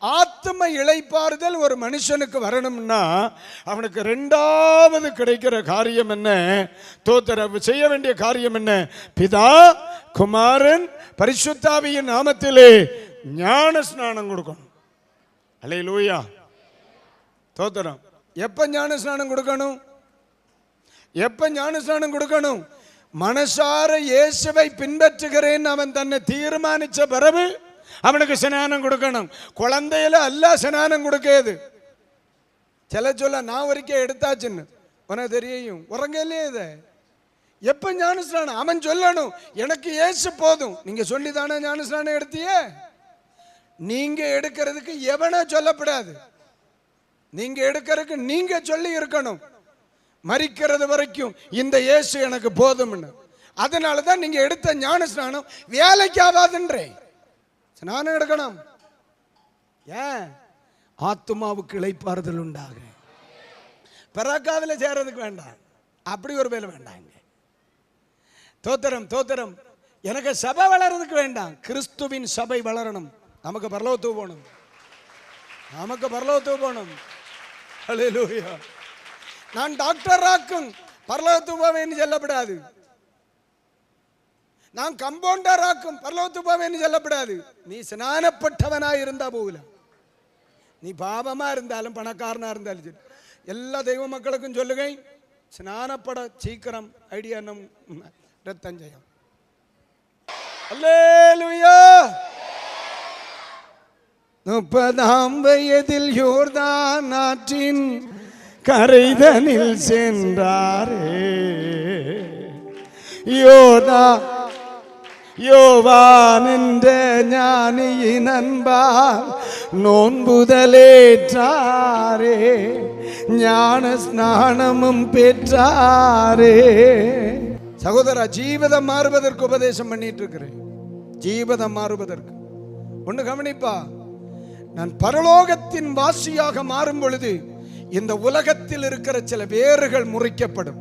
ஆத்ம இழைப்பாறுதல் ஒரு மனுஷனுக்கு வரணும்னா அவனுக்கு ரெண்டாவது கிடைக்கிற காரியம் என்ன? தோத்தர செய்ய வேண்டிய காரியம் என்ன? பிதா குமாரன் பரிசுத்தாவியின் நாமத்திலே ஞான ஸ்நானம் கொடுக்கணும். அலே லூயா தோத்தரம் எப்ப ஞான ஸ்நானம் கொடுக்கணும்? எப்ப ஞான ஸ்நானம் கொடுக்கணும்? மனசார இயேசுவை பின்பற்றுகிறேன் அவன் தன்னை தீர்மானிச்ச பிறகு அவனுக்கு ஸ்நானம் கொடுக்கணும். குழந்தையில அல்ல ஸ்நானம் கொடுக்காது சில சொல்ல நான் வரைக்கும் எடுத்தாச்சுன்னு. உனக்கு தெரியும். உறங்கலையே இது. எப்ப ஞானஸ்நானம்? அவன் சொல்லணும். எனக்கு ஏசு போதும். நீங்க சொல்லி தானே ஞானஸ்நானம் எடுத்தியே நீங்க எடுக்கிறதுக்கு எவனோ சொல்லப்படாது. நீங்க எடுக்கிறதுக்கு நீங்க சொல்லி இருக்கணும். மறிக்கிறது வரைக்கும் இந்த இயேசு எனக்கு போதும்னு. அதனால தான் நீங்க எடுத்த ஞானஸ்நானம் வேலைக்கு ஆகாதுன்றேன் ஸ்நானம் எடுக்கணும். ஏன்? ஆத்மாவுக்கு இழைப்பாறுதல் உண்டாக. பிறக்காவில் சேர்றதுக்கு வேண்டாம். அப்படி ஒரு வேலை வேண்டாங்க தோத்திரம் தோத்திரம். எனக்கு சபை வளர்றதுக்கு வேண்டாம். கிறிஸ்துவின் சபை வளரணும். நமக்கு பரலோகத்துக்கு போகணும். நமக்கு பரலோகத்துக்கு போகணும். நான் டாக்டர் ஆக்கும். பரலோகத்துக்கு போவேன்னு சொல்லப்படாது. நான் கம்பவுண்டர் ஆக்கும் பரலோகத்துக்கு போவேன்னு சொல்லப்படாது. நீ ஸ்நானப்பட்டவனா இருந்தா போகல நீ பாவமா இருந்தாலும் பணக்காரனா இருந்தாலும் சரி. எல்லா தெய்வ மக்களுக்கும் சொல்லுங்க ஸ்நானப்பட சீக்கிரம் ஐடியா நம் ரத்தம் ஜெயம் முப்பதாம் வயதில் யோர்தான் ஆற்றின் கரைதனில் சென்றாரே. யோர்தான் யோவான் என்ற ஞானியின் அன்பால் நோன்புதலேற்றாரே ஞான ஸ்நானமும் பெற்றாரே. சகோதரா ஜீவிதம் மாறுவதற்கு உபதேசம் பண்ணிட்டு இருக்கிறேன் ஜீவிதம் மாறுவதற்கு. ஒன்று கவனிப்பா நான் பரலோகத்தின் வாசியாக மாறும் பொழுது இந்த உலகத்தில் இருக்கிற சில வேர்கள் முறிக்கப்படும்.